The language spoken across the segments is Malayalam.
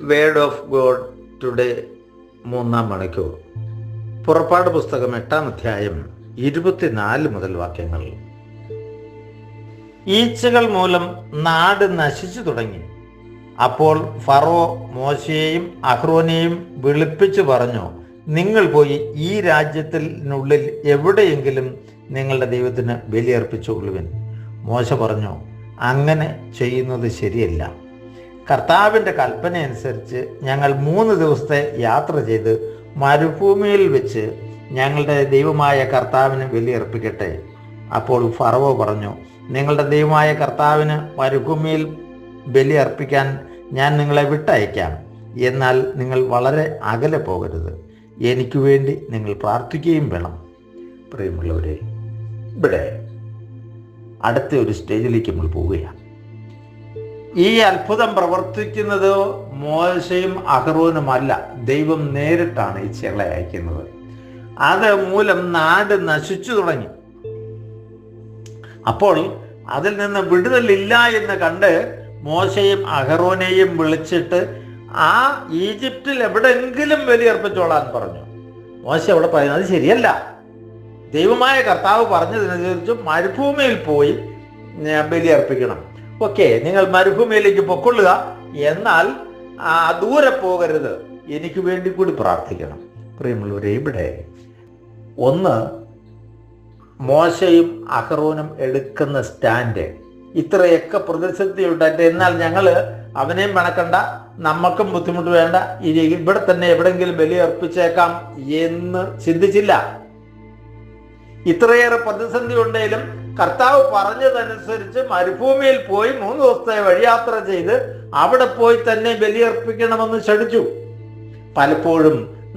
വേർഡ് ഓഫ് ഗോഡ് ടുഡേ മൂന്നാം മണിക്കൂർ. പുറപ്പാട് പുസ്തകം എട്ടാം അധ്യായം ഇരുപത്തിനാല് മുതൽ വാക്യങ്ങൾ. ഈച്ചകൾ മൂലം നാട് നശിച്ചു തുടങ്ങി. അപ്പോൾ ഫറോ മോശയെയും അഹ്റോനെയും വിളിപ്പിച്ചു പറഞ്ഞു നിങ്ങൾ പോയി ഈ രാജ്യത്തിനുള്ളിൽ എവിടെയെങ്കിലും നിങ്ങളുടെ ദൈവത്തിന് ബലിയർപ്പിച്ചുകൊള്ളുവിൻ മോശ പറഞ്ഞു അങ്ങനെ ചെയ്യുന്നത് ശരിയല്ല. കർത്താവിന്റെ കൽപ്പന അനുസരിച്ച് ഞങ്ങൾ മൂന്ന് ദിവസത്തെ യാത്ര ചെയ്ത് മരുഭൂമിയിൽ വെച്ച് ഞങ്ങളുടെ ദൈവമായ കർത്താവിന് ബലിയർപ്പിക്കട്ടെ. അപ്പോൾ ഫറവോ പറഞ്ഞു നിങ്ങളുടെ ദൈവമായ കർത്താവിന് മരുഭൂമിയിൽ ബലി അർപ്പിക്കാൻ ഞാൻ നിങ്ങളെ വിട്ടയക്കാം. എന്നാൽ നിങ്ങൾ വളരെ അകലെ പോകരുത്. എനിക്ക് വേണ്ടി നിങ്ങൾ പ്രാർത്ഥിക്കുകയും വേണം. പ്രിയമുള്ളവരെ ഇവിടെ അടുത്ത ഒരു സ്റ്റേജിലേക്ക് നമ്മൾ പോവുകയാണ്. ഈ അത്ഭുതം പ്രവർത്തിക്കുന്നത് മോശയും അഹ്റോനുമല്ല ദൈവം നേരിട്ടാണ് ഈ ചെളെ അയക്കുന്നത്. അത് മൂലം നാട് നശിച്ചു തുടങ്ങി. അപ്പോൾ അതിൽ നിന്ന് വിടുതലില്ല എന്ന് കണ്ട് മോശയും അഹറോനെയും വിളിച്ചിട്ട് ആ ഈജിപ്തിൽ എവിടെയെങ്കിലും ബലിയർപ്പിച്ചോളാൻ പറഞ്ഞു. മോശ അവിടെ പറയുന്നത് അത് ശരിയല്ല. ദൈവമായ കർത്താവ് പറഞ്ഞതനുസരിച്ച് മരുഭൂമിയിൽ പോയി ബലിയർപ്പിക്കണം. ഓക്കെ നിങ്ങൾ മരുഭൂമിയിലേക്ക് പൊക്കൊള്ളുക. എന്നാൽ ആ, ദൂരെ പോകരുത്. എനിക്ക് വേണ്ടി കൂടി പ്രാർത്ഥിക്കണം. പ്രിയമുള്ളവരെ ഇവിടെ ഒന്ന് മോശയും അഹറോനും എടുക്കുന്ന സ്റ്റാൻഡ്. ഇത്രയൊക്കെ പ്രതിസന്ധി ഉണ്ടായിട്ട് എന്നാൽ ഞങ്ങൾ അവനെയും മണക്കണ്ട നമുക്കും ബുദ്ധിമുട്ട് വേണ്ട. ഇനി ഇവിടെ തന്നെ എവിടെങ്കിലും ബലി അർപ്പിച്ചേക്കാം എന്ന് ചിന്തിച്ചില്ല. ഇത്രയേറെ പ്രതിസന്ധി ഉണ്ടെങ്കിലും കർത്താവ് പറഞ്ഞതനുസരിച്ച് മരുഭൂമിയിൽ പോയി മൂന്ന് ദിവസത്തെ വഴിയാത്ര ചെയ്ത് അവിടെ പോയി തന്നെ ബലിയർപ്പിക്കണമെന്ന് ക്ഷണിച്ചു. പലപ്പോഴും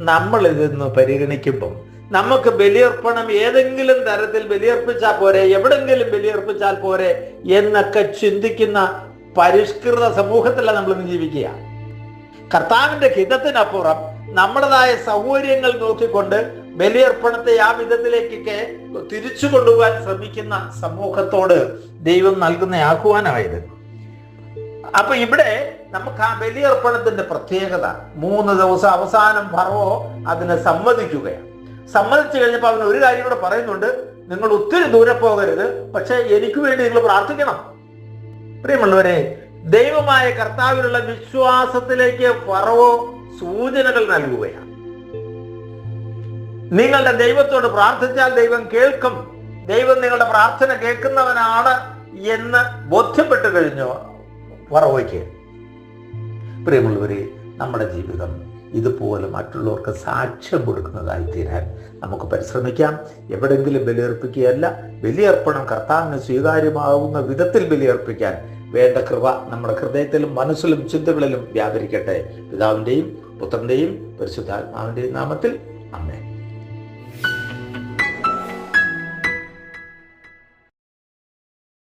നമ്മൾ ഇതൊന്ന് പരിഗണിക്കുമ്പം നമുക്ക് ബലിയർപ്പണം ഏതെങ്കിലും തരത്തിൽ ബലിയർപ്പിച്ചാൽ പോരെ എവിടെങ്കിലും ബലിയർപ്പിച്ചാൽ പോരെ എന്നൊക്കെ ചിന്തിക്കുന്ന പരിഷ്കൃത സമൂഹത്തിലാണ് നമ്മൾ ഇന്ന് ജീവിക്കുക. കർത്താവിന്റെ ഹിതത്തിനപ്പുറം നമ്മുടേതായ സൗകര്യങ്ങൾ നോക്കിക്കൊണ്ട് ബലിയർപ്പണത്തെ ആ വിധത്തിലേക്കൊക്കെ തിരിച്ചു കൊണ്ടുപോകാൻ ശ്രമിക്കുന്ന സമൂഹത്തോട് ദൈവം നൽകുന്ന ആഹ്വാനമായത്. അപ്പൊ ഇവിടെ നമുക്ക് ആ ബലിയർപ്പണത്തിന്റെ പ്രത്യേകത മൂന്ന് ദിവസം അവസാനം ഫറവോ അതിനെ സമ്മതിക്കുകയാണ്. സമ്മതിച്ചു കഴിഞ്ഞപ്പോൾ അവൻ ഒരു കാര്യം കൂടെ പറയുന്നുണ്ട്. നിങ്ങൾ ഒത്തിരി ദൂരെ പോകരുത്. പക്ഷെ എനിക്ക് വേണ്ടി നിങ്ങൾ പ്രാർത്ഥിക്കണം. പ്രിയമുള്ളവരെ ദൈവമായ കർത്താവിനുള്ള വിശ്വാസത്തിലേക്ക് ഫറവോ സൂചനകൾ നൽകുകയാണ്. നിങ്ങളുടെ ദൈവത്തോട് പ്രാർത്ഥിച്ചാൽ ദൈവം കേൾക്കും. ദൈവം നിങ്ങളുടെ പ്രാർത്ഥന കേൾക്കുന്നവനാണ് എന്ന് ബോധ്യപ്പെട്ടു കഴിഞ്ഞു? പറവയ്ക്ക് പ്രിയമുള്ളവരെ നമ്മുടെ ജീവിതം ഇതുപോലെ മറ്റുള്ളവർക്ക് സാക്ഷ്യം കൊടുക്കുന്നതായി തീരാൻ നമുക്ക് പരിശ്രമിക്കാം. എവിടെങ്കിലും ബലിയർപ്പിക്കുകയല്ല ബലിയർപ്പണം കർത്താവിന് സ്വീകാര്യമാകുന്ന വിധത്തിൽ ബലിയർപ്പിക്കാൻ വേണ്ട കൃപ നമ്മുടെ ഹൃദയത്തിലും മനസ്സിലും ചിന്തകളിലും വ്യാപരിക്കട്ടെ. പിതാവിന്റെയും പുത്രന്റെയും പരിശുദ്ധാത്മാവിന്റെയും നാമത്തിൽ. അമ്മേ